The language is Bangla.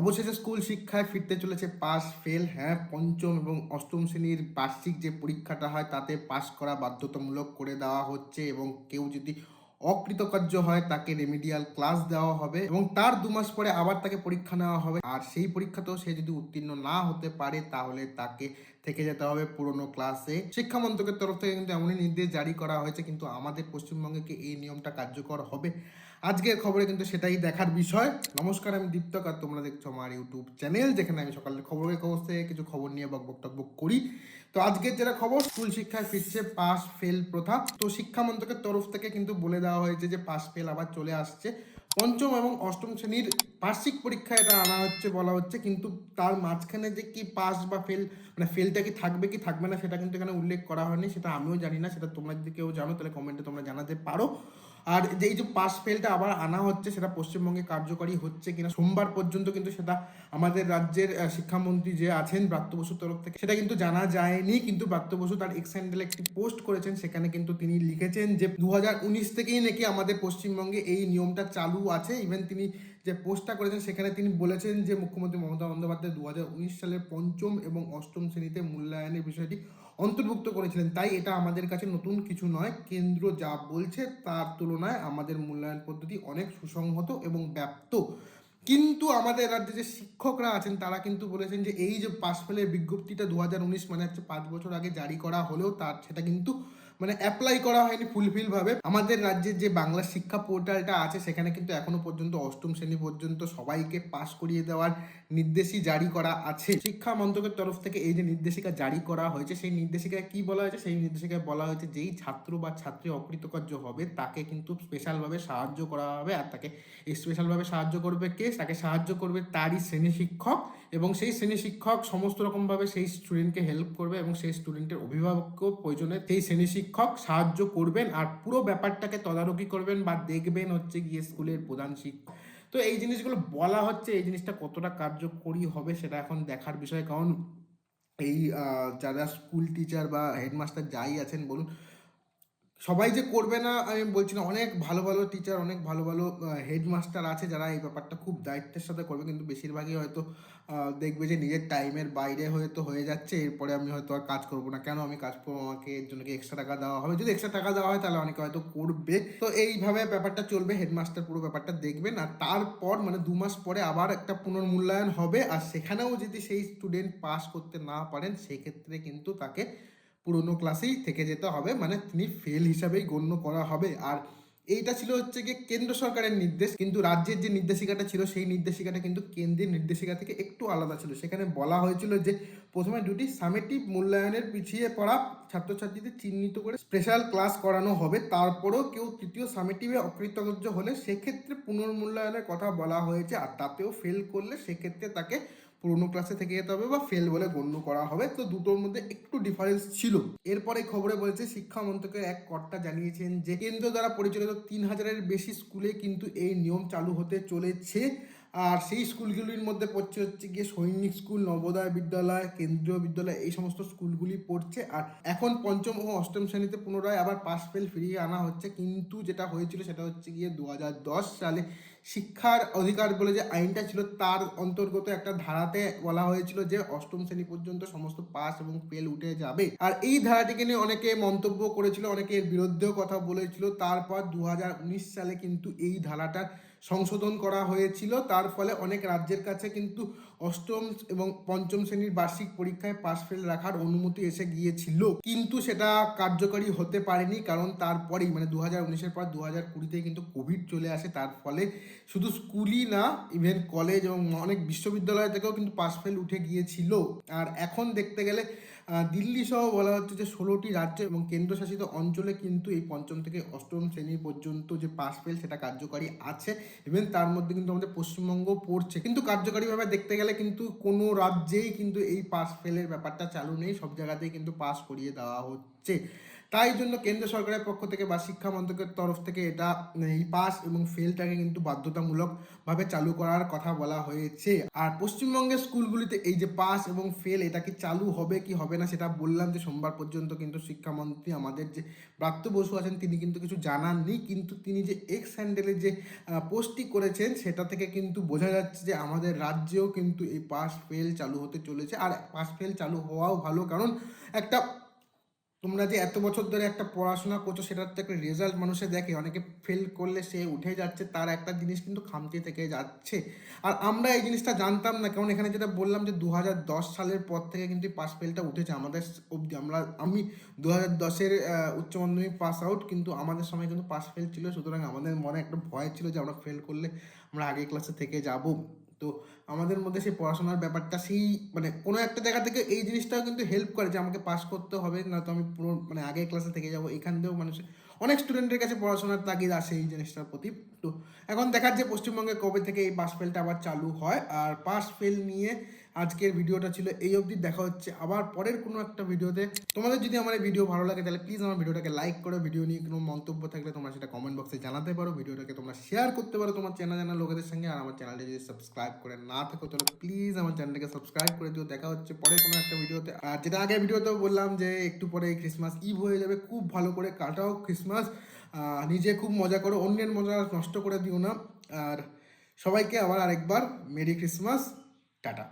অবশেষে স্কুল শিক্ষায় ফিরতে চলেছে পাস, ফেল হ্যাঁ পঞ্চম এবং অষ্টম শ্রেণির বার্ষিক যে পরীক্ষাটা হয়, তাতে পাস করা বাধ্যতামূলক করে দেওয়া হচ্ছে এবং কেউ যদি অকৃতকার্য হয়, তাকে রেমিডিয়াল ক্লাস দেওয়া হবে এবং তার দু মাস পরে আবার তাকে পরীক্ষা নেওয়া হবে। আর সেই পরীক্ষাতেও সে যদি উত্তীর্ণ না হতে পারে, তাহলে তাকে থেকে যেতে হবে পুরনো ক্লাসে শিক্ষা মন্ত্রকের তরফ থেকে কিন্তু এমনই নির্দেশ জারি করা হয়েছে, কিন্তু আমাদের পশ্চিমবঙ্গে কি এই নিয়মটা কার্যকর হবে? আজকের খবরে কিন্তু সেটাই দেখার বিষয়। নমস্কার, আমি দীপ্তক, আর তোমরা দেখছ আমার ইউটিউব চ্যানেল যেখানে আমি সকালের খবরের কাগজ থেকে কিছু খবর নিয়ে বক বক্তব্য করি। তো আজকের যেটা খবর, স্কুল শিক্ষায় ফিরছে পাস ফেল প্রথা। তো শিক্ষা মন্ত্রকের তরফ থেকে কিন্তু বলে দেওয়া হয়েছে যে পাস ফেল আবার চলে আসছে। পঞ্চম এবং অষ্টম শ্রেণির বার্ষিক পরীক্ষা এটা আনা হচ্ছে, বলা হচ্ছে। কিন্তু তার মাঝখানে যে কি পাস বা ফেল মানে ফেলটা কি থাকবে কি থাকবে না, সেটা কিন্তু এখানে উল্লেখ করা হয়নি। সেটা আমিও জানি না, সেটা তোমরা যদি কেউ জানো, তাহলে কমেন্টে তোমরা জানাতে পারো। আর যে এই যে পাস ফেলটা আবার আনা হচ্ছে, সেটা পশ্চিমবঙ্গে কার্যকরী হচ্ছে কিনা, সোমবার পর্যন্ত কিন্তু সেটা আমাদের রাজ্যের শিক্ষামন্ত্রী যে আছেন ব্রাত্য বসুর তরফ থেকে, সেটা কিন্তু জানা যায়নি। কিন্তু ব্রাত্য বসু তার এক্স হ্যান্ডেলে একটি পোস্ট করেছেন, সেখানে কিন্তু তিনি লিখেছেন যে দু হাজার উনিশ থেকেই নাকি আমাদের পশ্চিমবঙ্গে এই নিয়মটা চালু আছে। ইভেন তিনি যে পোস্টটা করেছেন, সেখানে তিনি বলেছেন যে, মুখ্যমন্ত্রী মমতা বন্দ্যোপাধ্যায় দু হাজার উনিশ সালের পঞ্চম এবং অষ্টম শ্রেণীতে মূল্যায়নের বিষয়টি অন্তর্ভুক্ত করেছিলেন। তাই এটা আমাদের কাছে নতুন কিছু নয়। কেন্দ্র যা বলছে তার তুলনায় আমাদের মূল্যায়ন পদ্ধতি অনেক সুসংহত এবং ব্যপ্ত। কিন্তু আমাদের রাজ্যে যে শিক্ষকরা আছেন, তারা কিন্তু বলেছেন যে এই যে পাশ ফেলের বিজ্ঞপ্তিটা দু হাজার উনিশ মানে হচ্ছে পাঁচ বছর আগে জারি করা হলেও তার, সেটা কিন্তু মানে অ্যাপ্লাই করা হয়নি ফুলফিল ভাবে। আমাদের রাজ্যের যে বাংলা শিক্ষা পোর্টালটা আছে, সেখানে কিন্তু এখনও পর্যন্ত অষ্টম শ্রেণি পর্যন্ত সবাইকে পাস করিয়ে দেওয়ার নির্দেশই জারি করা আছে। শিক্ষা মন্ত্রকের তরফ থেকে এই যে নির্দেশিকা জারি করা হয়েছে, সেই নির্দেশিকায় কি বলা হয়েছে? সেই নির্দেশিকায় বলা হয়েছে, যেই ছাত্র বা ছাত্রী অকৃতকার্য হবে, তাকে কিন্তু স্পেশালভাবে সাহায্য করা হবে আর তাকে স্পেশালভাবে সাহায্য করবে কে? তাকে সাহায্য করবে তারই শ্রেণি শিক্ষক এবং সেই শ্রেণি শিক্ষক সমস্ত রকমভাবে সেই স্টুডেন্টকে হেল্প করবে এবং সেই স্টুডেন্টের অভিভাবককেও প্রয়োজনে সেই শ্রেণি শিক্ষক সাহায্য করবেন আর পুরো ব্যাপারটাকে তদারকি করবেন বা দেখবেন হচ্ছে গিয়ে স্কুলের প্রধান শিক্ষক। তো এই জিনিসগুলো বলা হচ্ছে এই জিনিসটা কতটা কার্যকরী হবে সেটা এখন দেখার বিষয়। কারণ এই যারা স্কুল টিচার বা হেডমাস্টার যাই আছেন, বলুন সবাই যে করবে না, আমি বলছি না, অনেক ভালো ভালো টিচার অনেক ভালো ভালো হেডমাস্টার আছে যারা এই ব্যাপারটা খুব দায়িত্বের সাথে করবে, কিন্তু বেশিরভাগই হয়তো দেখবে যে নিজের টাইমের বাইরে হয়তো হয়ে যাচ্ছে, এরপরে আমি হয়তো আর কাজ করব না। কেন আমি কাজ করব আমাকে এর জন্য কি এক্সট্রা টাকা দেওয়া হবে? যদি এক্সট্রা টাকা দেওয়া হয়, তাহলে অনেকে হয়তো করবে। তো এইভাবে ব্যাপারটা চলবে হেডমাস্টার পুরো ব্যাপারটা দেখবেন। আর তারপর মানে দু মাস পরে আবার একটা পুনর্মূল্যায়ন হবে। আর সেখানেও যদি সেই স্টুডেন্ট পাস করতে না পারেন, সেক্ষেত্রে কিন্তু তাকে পুরনো ক্লাসেই থেকে যেতে হবে মানে তিনি ফেল হিসাবেই গণ্য করা হবে। আর এইটা ছিল হচ্ছে গিয়ে কেন্দ্র সরকারের নির্দেশ, কিন্তু রাজ্যের যে নির্দেশিকাটা ছিল, সেই নির্দেশিকাটা কিন্তু কেন্দ্রের নির্দেশিকা থেকে একটু আলাদা ছিল। সেখানে বলা হয়েছিল যে প্রথমে দুটি সামেটিভ মূল্যায়নের পিছিয়ে পড়া ছাত্রছাত্রীদের চিহ্নিত করে স্পেশাল ক্লাস করানো হবে, তারপরেও কেউ তৃতীয় সামেটিভে অকৃতকার্য হলে সেক্ষেত্রে পুনর্মূল্যায়নের কথা বলা হয়েছে, আর তাতেও ফেল করলে সেক্ষেত্রে তাকে পুরোনো ক্লাসে থেকে যেতে হবে বা ফেল বলে গণ্য করা হবে। তো দুটোর মধ্যে একটু ডিফারেন্স ছিল। এরপরে খবরে বলেছে, শিক্ষা মন্ত্রকের এক কর্তা জানিয়েছেন যে, কেন্দ্র দ্বারা পরিচালিত তিন হাজারের বেশি স্কুলে কিন্তু এই নিয়ম চালু হতে চলেছে। আর সেই স্কুলগুলির মধ্যে পড়ছে হচ্ছে গিয়ে সৈনিক স্কুল, নবোদয় বিদ্যালয়, কেন্দ্রীয় বিদ্যালয়, এই সমস্ত স্কুলগুলি পড়ছে। আর এখন পঞ্চম ও অষ্টম শ্রেণীতে পুনরায় আবার পাস ফেল ফিরিয়ে আনা হচ্ছে। কিন্তু যেটা হয়েছিল সেটা হচ্ছে গিয়ে দুহাজার দশ সালে শিক্ষার অধিকার বলে যে আইনটা ছিল, তার অন্তর্গত একটা ধারাতে বলা হয়েছিল যে অষ্টম শ্রেণি পর্যন্ত সমস্ত পাস এবং ফেল উঠে যাবে। আর এই ধারাটিকে নিয়ে অনেকে মন্তব্য করেছিল অনেকে এর বিরুদ্ধেও কথা বলেছিল। তারপর দু হাজার উনিশ সালে কিন্তু এই ধারাটার সংশোধন করা হয়েছিল। তার ফলে অনেক রাজ্যের কাছে কিন্তু অষ্টম এবং পঞ্চম শ্রেণির বার্ষিক পরীক্ষায় পাস ফেল রাখার অনুমতি এসে গিয়েছিল। কিন্তু সেটা কার্যকরী হতে পারেনি, কারণ তারপরেই মানে দু হাজার উনিশের পর দু হাজার কুড়িতে কিন্তু কোভিড চলে আসে। তার ফলে শুধু স্কুলই না ইভেন কলেজ এবং অনেক বিশ্ববিদ্যালয় থেকেও কিন্তু পাস ফেল উঠে গিয়েছিল। আর এখন দেখতে গেলে দিল্লি সহ বলা হচ্ছে যে ষোলোটি রাজ্য এবং কেন্দ্রশাসিত অঞ্চলে কিন্তু এই পঞ্চম থেকে অষ্টম শ্রেণি পর্যন্ত যে পাস ফেল সেটা কার্যকারী আছে। ইভেন তার মধ্যে কিন্তু আমাদের পশ্চিমবঙ্গ পড়ছে। কিন্তু কার্যকারীভাবে দেখতে গেলে কিন্তু কোনো রাজ্যেই কিন্তু এই পাস ফেলের ব্যাপারটা চালু নেই। সব জায়গাতেই কিন্তু পাস করিয়ে দেওয়া হচ্ছে। তাই জন্য কেন্দ্র সরকারের পক্ষ থেকে বা শিক্ষা মন্ত্রকের তরফ থেকে এটা এই পাস এবং ফেলটাকে কিন্তু বাধ্যতামূলকভাবে চালু করার কথা বলা হয়েছে। আর পশ্চিমবঙ্গের স্কুলগুলিতে এই যে পাস এবং ফেল এটা কি চালু হবে কি হবে না সেটা বললাম যে সোমবার পর্যন্ত কিন্তু শিক্ষামন্ত্রী আমাদের যে ব্রাত্য বসু আছেন, তিনি কিন্তু কিছু জানাননি। কিন্তু তিনি যে এক্স হ্যান্ডেলে যে পোস্টটি করেছেন, সেটা থেকে কিন্তু বোঝা যাচ্ছে যে আমাদের রাজ্যেও কিন্তু এই পাস ফেল চালু হতে চলেছে। আর পাস ফেল চালু হওয়াও ভালো, কারণ একটা তোমরা যে এত বছর ধরে একটা পড়াশোনা করছ, সেটার তো একটা রেজাল্ট মানুষে দেখে। অনেকে ফেল করলে সে উঠে যাচ্ছে, তার একটা জিনিস কিন্তু খামতি থেকে যাচ্ছে। আর আমরা এই জিনিসটা জানতাম না, কারণ এখানে যেটা বললাম যে দু হাজার দশ সালের পর থেকে কিন্তু পাস ফেলটা উঠেছে আমাদের অবধি। আমরা, আমি দু হাজার দশের উচ্চ মাধ্যমিক পাস আউট কিন্তু আমাদের সময় কিন্তু পাস ফেল ছিল। সুতরাং আমাদের মনে একটা ভয় ছিল যে আমরা ফেল করলে আমরা আগের ক্লাসে থেকে যাব। তো আমাদের মধ্যে সেই পড়াশোনার ব্যাপারটা সেই মানে কোনো একটা জায়গা থেকে এই জিনিসটাও কিন্তু হেল্প করে যে আমাকে পাস করতে হবে, না তো আমি পুরো মানে আগে ক্লাসে থেকে যাব, এখান দিয়েও মানুষ, অনেক স্টুডেন্টের কাছে পড়াশোনার তাগিদ আসে এই জিনিসটার প্রতি। তো এখন দেখার যে পশ্চিমবঙ্গে কবে থেকে এই পাস ফেলটা আবার চালু হয়, আর পাস ফেল নিয়ে আজকের ভিডিওটা ছিল এই অবধি, দেখা হচ্ছে আবার পরের কোনো একটা ভিডিওতে। তোমাদের যদি আমার এই ভিডিও ভালো লাগে, তাহলে প্লিজ আমার ভিডিওটাকে লাইক করো। ভিডিও নিয়ে কোনো মন্তব্য থাকলে তোমরা সেটা কমেন্ট বক্সে জানাতে পারো। ভিডিওটাকে তোমরা শেয়ার করতে পারো তোমার চেনা জানা লোকেদের সঙ্গে। আর আমার চ্যানেলটা যদি সাবস্ক্রাইব করে না থাকো, তাহলে প্লিজ আমার চ্যানেলটাকে সাবস্ক্রাইব করে দিও। দেখা হচ্ছে পরে কোনো একটা ভিডিওতে। আর যেটা আগে ভিডিওতেও বললাম যে, একটু পরে ক্রিসমাস ইভ হয়ে যাবে। খুব ভালো করে কাটাও ক্রিসমাস নিজে খুব মজা করো। অন্যের মজা নষ্ট করে দিও না। আর সবাইকে আবার আরেকবার, মেরি ক্রিসমাস, টাটা।